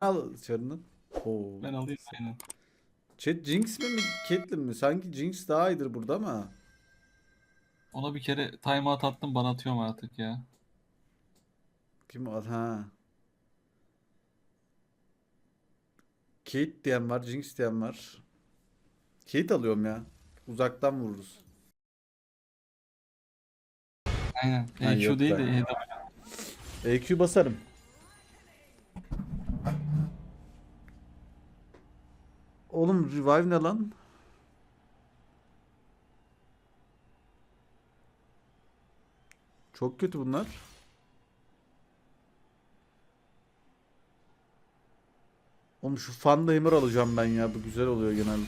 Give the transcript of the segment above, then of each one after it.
Al çarını. Oo. Ben alayım aynen. Chat Jinx mi mi Caitlyn mi? Sanki Jinx daha iyidir burada ama. Ona bir kere timeout attım bana atıyorum artık ya. Kim o? Ha. Kate diyen var, Jinx diyen var. Kate alıyorum ya. Uzaktan vururuz. Aynen. Ha, yok EQ değil de be. EW. EQ basarım. Oğlum revive ne lan? Çok kötü bunlar. Oğlum şu Fandahimir alacağım ben ya. Bu güzel oluyor genelde.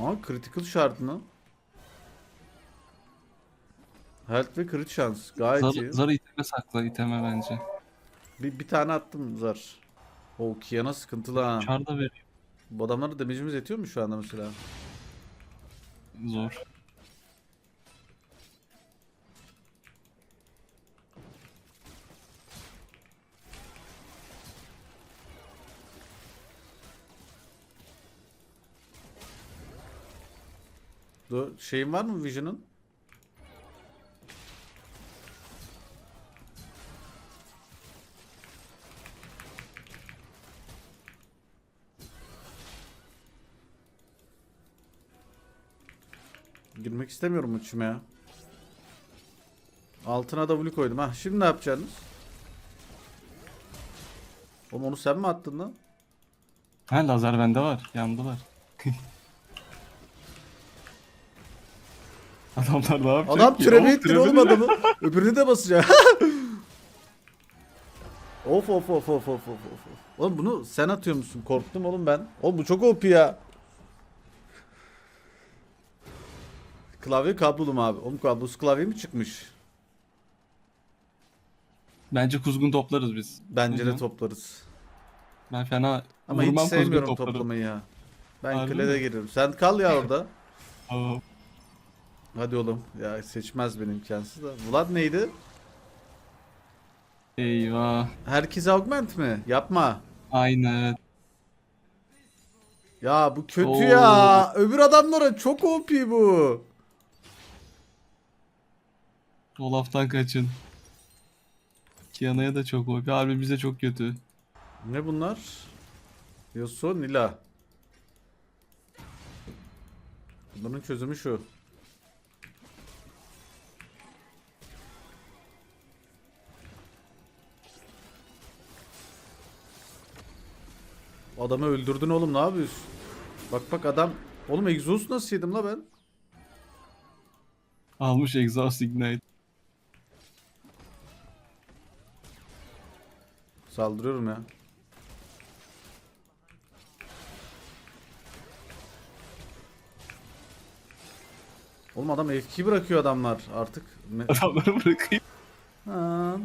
Aa critical şartını. Health ve crit şans. Gayet Zar, iyi. zarı iteme sakla iteme bence. Bir, bir tane attım zar. O Kiana sıkıntılı ha. Çar da veriyor. Bu adamlara damage'imiz yetiyor mu şu anda mesela? Zor. Dur, şeyin var mı Vision'ın? Girmek istemiyorum uçuma ya. Altına W koydum. Ha şimdi ne yapacaksınız? Oğlum onu sen mi attın lan? Ha lazer bende var. Yandılar. Adamlar ne yapacak Adam ki? Oğlum, ettin oğlum adamı. Öbürünü de basacak. of of of of of of of. Oğlum bunu sen atıyor musun? Korktum oğlum ben. Oğlum bu çok OP ya. Klavye kablolu mu abi? Oğlum kablosu klavye mi çıkmış? Bence kuzgun toplarız biz. Bence de toplarız. Ben fena Ama vurmam hiç kuzgun sevmiyorum toplarım. toplamayı ya. Ben Harbi klede mi? Sen kal ya orada. Aa, Hadi oğlum. Ya seçmez benim imkansız da. Vlad neydi? Eyvah. Herkes augment mi? Yapma. Aynen. Ya bu kötü Oo. ya. Öbür adamlara çok OP bu. Olaf'tan kaçın. Kiana'ya da çok OP. Harbi bize çok kötü. Ne bunlar? Yasuo Nila. Bunların çözümü şu. Adamı öldürdün oğlum ne yapıyorsun? Bak bak adam. Oğlum egzoz nasıl yedim la ben? Almış Exhaust Ignite. Saldırıyorum ya. Oğlum adam FK bırakıyor adamlar artık. Adamları bırakayım. Ha.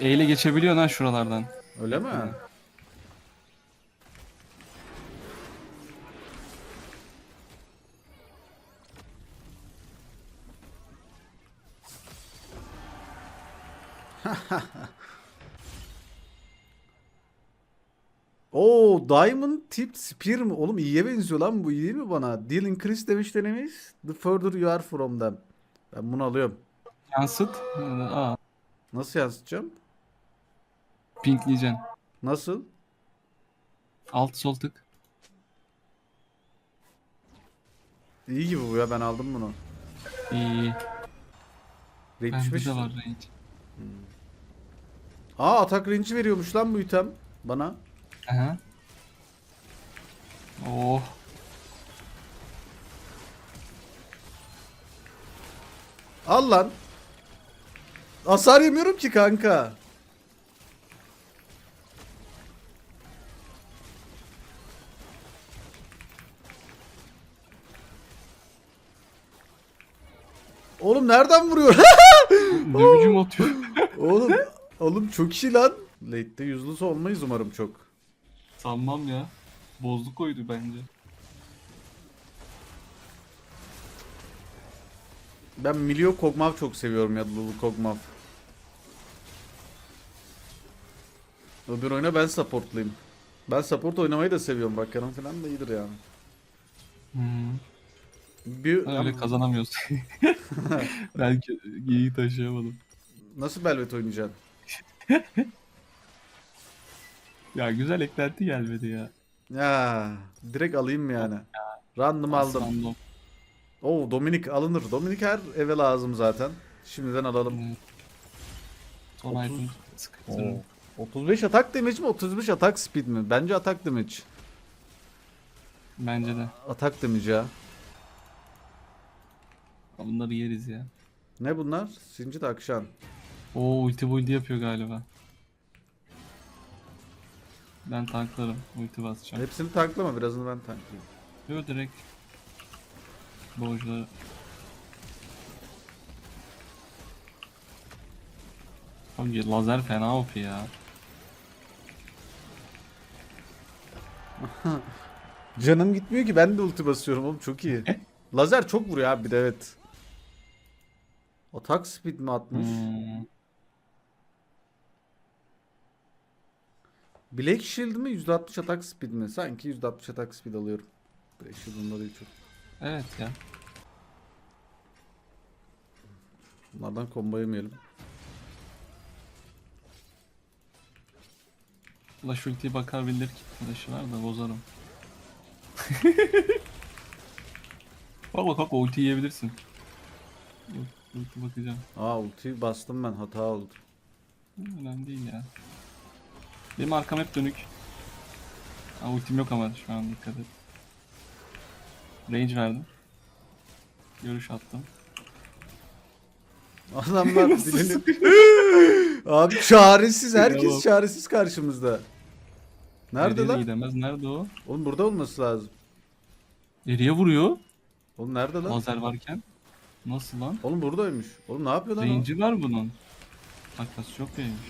E ile geçebiliyorsun ha şuralardan. Öyle mi? Oo, Diamond Tip Spear mi? Oğlum iyiye benziyor lan bu iyi değil mi bana? Deal increase demiş denemiş. The further you are from them. Ben bunu alıyorum. Yansıt. Aa, Nasıl yansıtacağım? pinkleyeceksin. Nasıl? Alt sol tık. İyi gibi bu ya ben aldım bunu. İyi iyi. Bende 75. de var range. Aa atak range'i veriyormuş lan bu item bana. Aha. Oh. Al lan. Hasar yemiyorum ki kanka. Oğlum nereden vuruyor? ne biçim atıyor? oğlum, oğlum çok iyi lan. Late'de yüzlüsü olmayız umarım çok. Sanmam ya. Bozdu koydu bence. Ben Milio Kog'Maw çok seviyorum ya Lulu Kog'Maw. Öbür oyuna ben supportluyum. Ben support oynamayı da seviyorum bak yanım falan da iyidir yani. Hmm. Bir, Öyle kazanamıyoruz. Belki geyiği taşıyamadım. Nasıl Belvet oynayacaksın? Ya güzel eklenti gelmedi ya. Ya direkt alayım yani. Random aldım. Random. Oo Dominik alınır. Dominik her eve lazım zaten. Şimdiden alalım. Hmm. Son Otuz- item sıkıntı. 35 atak damage mi 35 atak speed mi? Bence atak damage. Bence de. Atak damage ya. Bunları yeriz ya. Ne bunlar? Sincit Akşan. Oo ulti buldi yapıyor galiba. Ben tanklarım. Ulti basacağım. Hepsini tanklama birazını ben tanklayayım. Yo direkt. Boğucuları. Abi lazer fena OP ya. Canım gitmiyor ki ben de ulti basıyorum oğlum çok iyi. Lazer çok vuruyor abi bir de evet. Atak speed mi atmış? Hmm. Black Shield mi %60 atak speed mi? Sanki %60 atak speed alıyorum. Black Shield'ın değil çok. Evet ya. Bunlardan combo yemeyelim. Flash ultiyi bakar bilir ki flash'ı var da bozarım. bak bak bak ulti yiyebilirsin. Ulti bakacağım. Aa ulti bastım ben hata oldu. Önemli değil ya. Benim arkam hep dönük. Ha, ultim yok ama şu an dikkat et. Range verdim. Görüş attım. Adamlar dilini... Abi çaresiz herkes çaresiz karşımızda. Nerede Nereye lan? gidemez. Nerede o? Oğlum burada olması lazım. Nereye vuruyor? Oğlum nerede lan? Lazer varken. Nasıl lan? Oğlum buradaymış. Oğlum ne yapıyor lan? Range'i var bunun. Takası çok iyiymiş.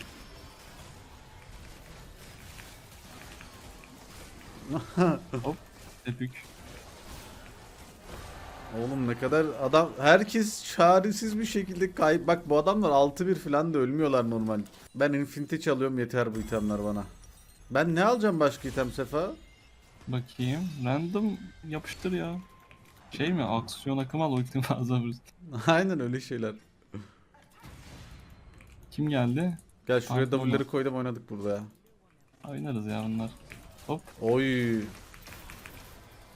Hop. Tepük. Oğlum ne kadar adam herkes çaresiz bir şekilde kayıp. Bak bu adamlar 6-1 falan da ölmüyorlar normal. Ben Infinity çalıyorum yeter bu itemler bana. Ben ne alacağım başka item Sefa? Bakayım. Random yapıştır ya. Şey mi? Aksiyon akım al ultim fazla vursun. Aynen öyle şeyler. Kim geldi? Gel şuraya Pardon. W'leri koydum oynadık burada ya. Oynarız ya bunlar. Hop. Oy.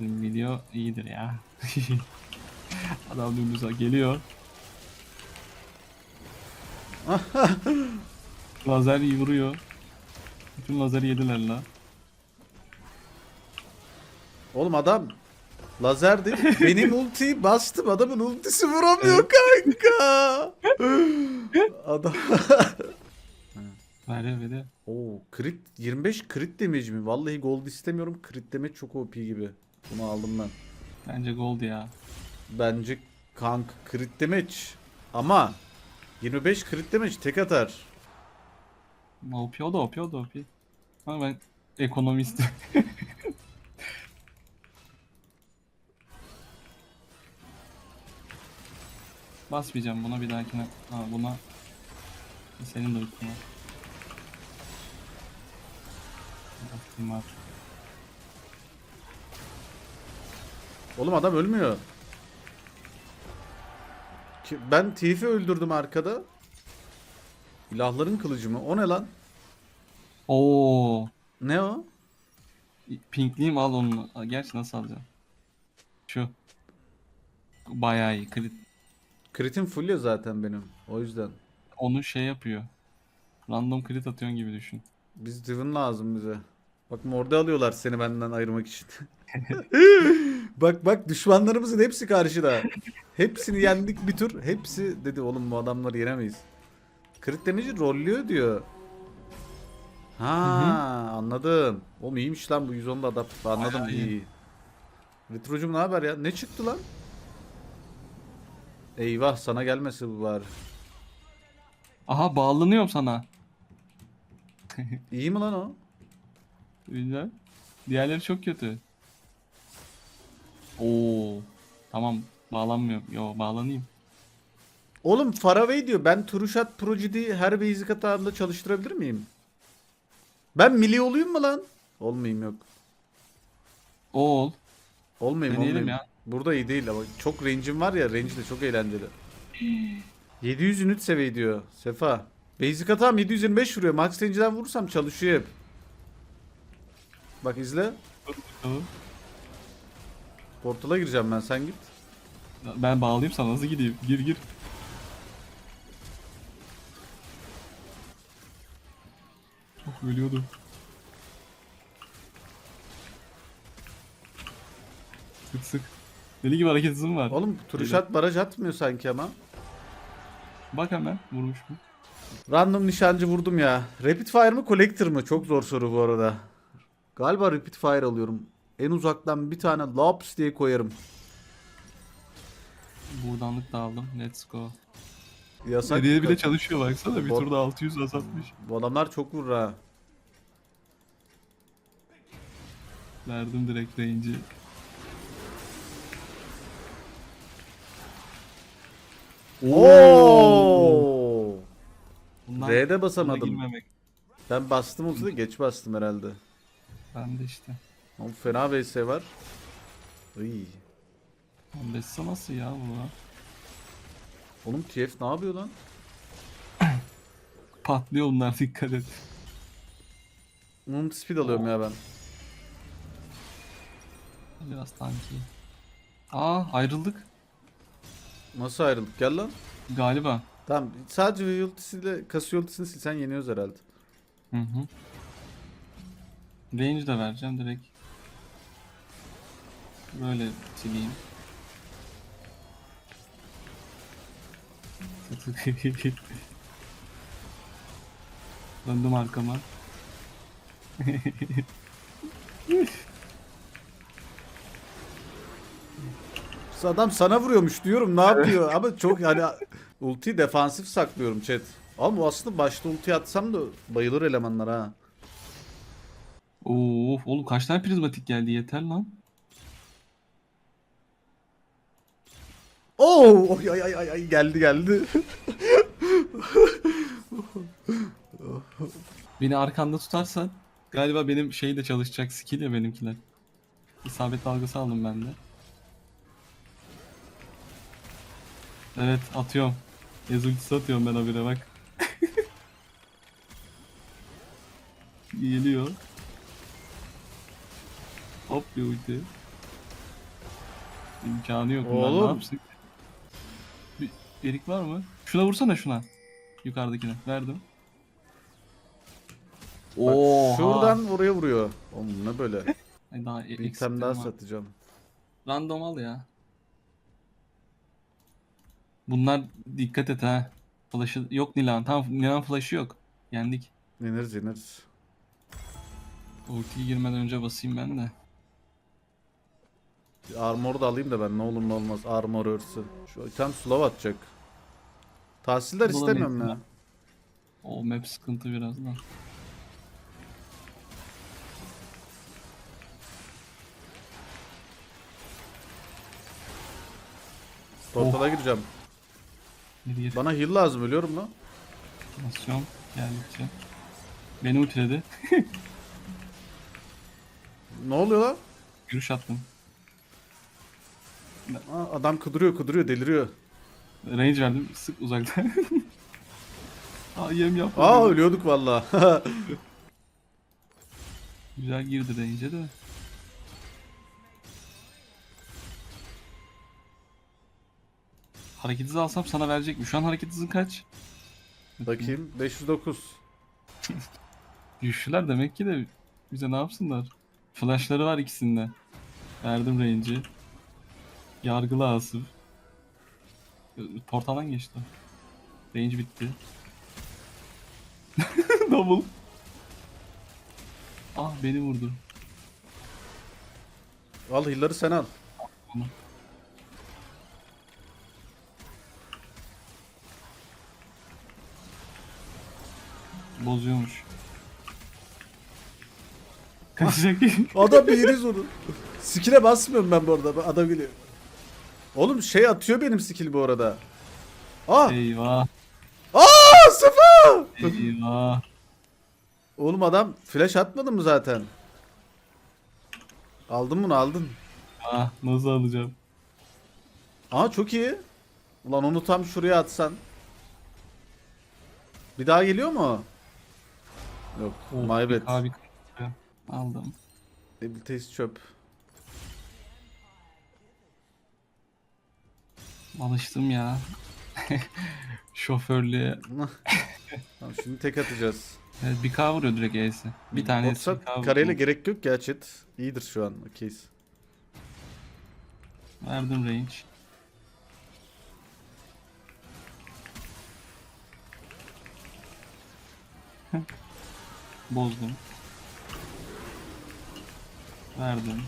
Video iyidir ya. Adam dümdüz geliyor. Lazer vuruyor. Bütün lazeri yediler la. Oğlum adam lazer değil. Benim ultiyi bastım. Adamın ultisi vuramıyor kanka. adam. Ver ver. Oo, crit 25 crit damage mi? Vallahi gold istemiyorum. Crit damage çok OP gibi. Bunu aldım ben. Bence gold ya. Bence kank crit damage. Ama 25 crit damage tek atar. OP o da OP o da OP. Ama ben ekonomistim. Basmayacağım buna bir dahakine. Ha buna senin de uykun var. Basayım abi. Oğlum adam ölmüyor. Ki- Ben Thief'i öldürdüm arkada. İlahların kılıcı mı? O ne lan? Oo, Ne o? pinkliyim al onu. Gerçi nasıl alacağım? Şu. Bayağı iyi. Crit. Crit'im full ya zaten benim. O yüzden. Onu şey yapıyor. Random crit atıyorsun gibi düşün. Biz Divin lazım bize. Bak morde alıyorlar seni benden ayırmak için. bak bak düşmanlarımızın hepsi karşıda. Hepsini yendik bir tur. Hepsi dedi oğlum bu adamları yenemeyiz. Crit damage'i rollüyor diyor. Ha anladım. Oğlum iyiymiş lan bu 110 da adapt. Anladım Bayağı iyi. iyi. iyi. Retrocum ne haber ya? Ne çıktı lan? Eyvah sana gelmesi bu bari. Aha bağlanıyorum sana. İyi mi lan o? Güzel. Diğerleri çok kötü. Oo. Tamam. Bağlanmıyor. Yo bağlanayım. Oğlum Faraway diyor. Ben Turushat Projidi her basic hatamda çalıştırabilir miyim? Ben milli olayım mı lan? Olmayayım yok. Oğul. Olmayayım Deneyelim olmayayım. ya. Burada iyi değil ama çok range'im var ya range de çok eğlenceli. 700 unit seviye diyor Sefa. Basic hatam 725 vuruyor. Max range'den vurursam çalışıyor hep. Bak izle. Bakalım. Portala gireceğim ben sen git. Ben bağlayayım sana nasıl gideyim? Gir gir. Çok ölüyordum. Sık sık. Deli gibi hareket hızım var. Oğlum Turushat baraj atmıyor sanki ama. Bak hemen vurmuş mu? Random nişancı vurdum ya. Rapid fire mı collector mı? Çok zor soru bu arada. Galiba rapid fire alıyorum. En uzaktan bir tane laps diye koyarım. Buradanlık da aldım. Let's go. Yasak. Hediye bile çalışıyor baksana. Bir Bot- turda 600 azaltmış. Bu adamlar çok vurur ha. Verdim direkt range'i. Oo! R'de buna basamadım. girmemek. Ben bastım olsa geç bastım herhalde. Ben de işte. Ama fena VS var. Iy. Bessa nasıl ya bu? Oğlum TF ne yapıyor lan? Patlıyor bunlar dikkat et. Mum speed alıyorum ya ben. Biraz tanki. Aa ayrıldık. Nasıl ayrıldık? Gel lan. Galiba. Tamam sadece ultisiyle kasıyor ultisini silsen yeniyoruz herhalde. Hı hı. Range de vereceğim direkt. Böyle sileyim. Döndüm arkama. Adam sana vuruyormuş diyorum ne yapıyor ama çok hani ultiyi defansif saklıyorum chat. Ama aslında başta ulti atsam da bayılır elemanlar ha. Of oğlum kaç tane prizmatik geldi yeter lan. Oo oy, ay ay ay ay geldi geldi. Beni arkanda tutarsan galiba benim şey de çalışacak skill ya benimkiler. İsabet dalgası aldım ben de. Evet atıyorum. Ezultisi atıyorum ben habire bak. Geliyor. Hop bir ulti. İmkanı yok. bunlar, Oğlum. Ne yapsın? Bir erik var mı? Şuna vursana şuna. Yukarıdakine. Verdim. Bak, şuradan oraya vuruyor. Oğlum ne böyle? Ay daha e- Bir item eksiklerim daha var. satacağım. Random al ya. Bunlar dikkat et ha. Flash'ı yok Nilan. Tamam Nilan flash'ı yok. Yendik. Yeniriz yeniriz. Ultiyi girmeden önce basayım ben de. Armor da alayım da ben ne olur ne olmaz. Armor örsü. Şu item slow atacak. Tahsiller Bu da istemiyorum mevsim ya. var. O map sıkıntı biraz da. Portala gireceğim. Bir gir. Bana heal lazım ölüyorum lan. Basıyorum. Geldikçe. Beni ultiledi. Ne oluyor lan? Görüş attım. Aa, adam kıdırıyor kıdırıyor deliriyor. Range verdim. Sık uzaktan. Aa yem yapma. Aa ölüyorduk valla. Güzel girdi range'e de. Hareket hızı alsam sana verecek mi? Şu an hareket hızın kaç? Bakayım 509. Güçlüler demek ki de bize ne yapsınlar? Flashları var ikisinde. Verdim range'i. Yargılı asıl. Portaldan geçti. Range bitti. Double. Ah beni vurdu. Al heal'ları sen al. Bozuyormuş. Kaçacak. Adam bir yeriz onu. Skill'e basmıyorum ben bu arada. Adam geliyor. Oğlum şey atıyor benim skill bu arada. Ah! Eyvah. Aa sıfır! Eyvah. Oğlum adam flash atmadı mı zaten? Aldın bunu aldın. Ah nasıl alacağım? Aa çok iyi. Ulan onu tam şuraya atsan. Bir daha geliyor mu? Yok. Oh, bir Abi aldım. Abilities çöp. Alıştım ya. Şoförlüğe. tamam şimdi tek atacağız. Evet, bir K vuruyor direkt E'si. Bir tane Olsa kareyle gerek yok ya chat. İyidir şu an. Okeyiz. Verdim range. Bozdum. Verdim.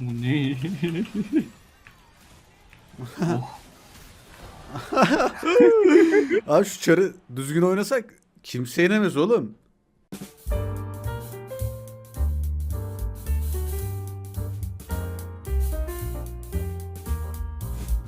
Bu ne? oh, Abi şu çarı düzgün oynasak kimse yenemez oğlum.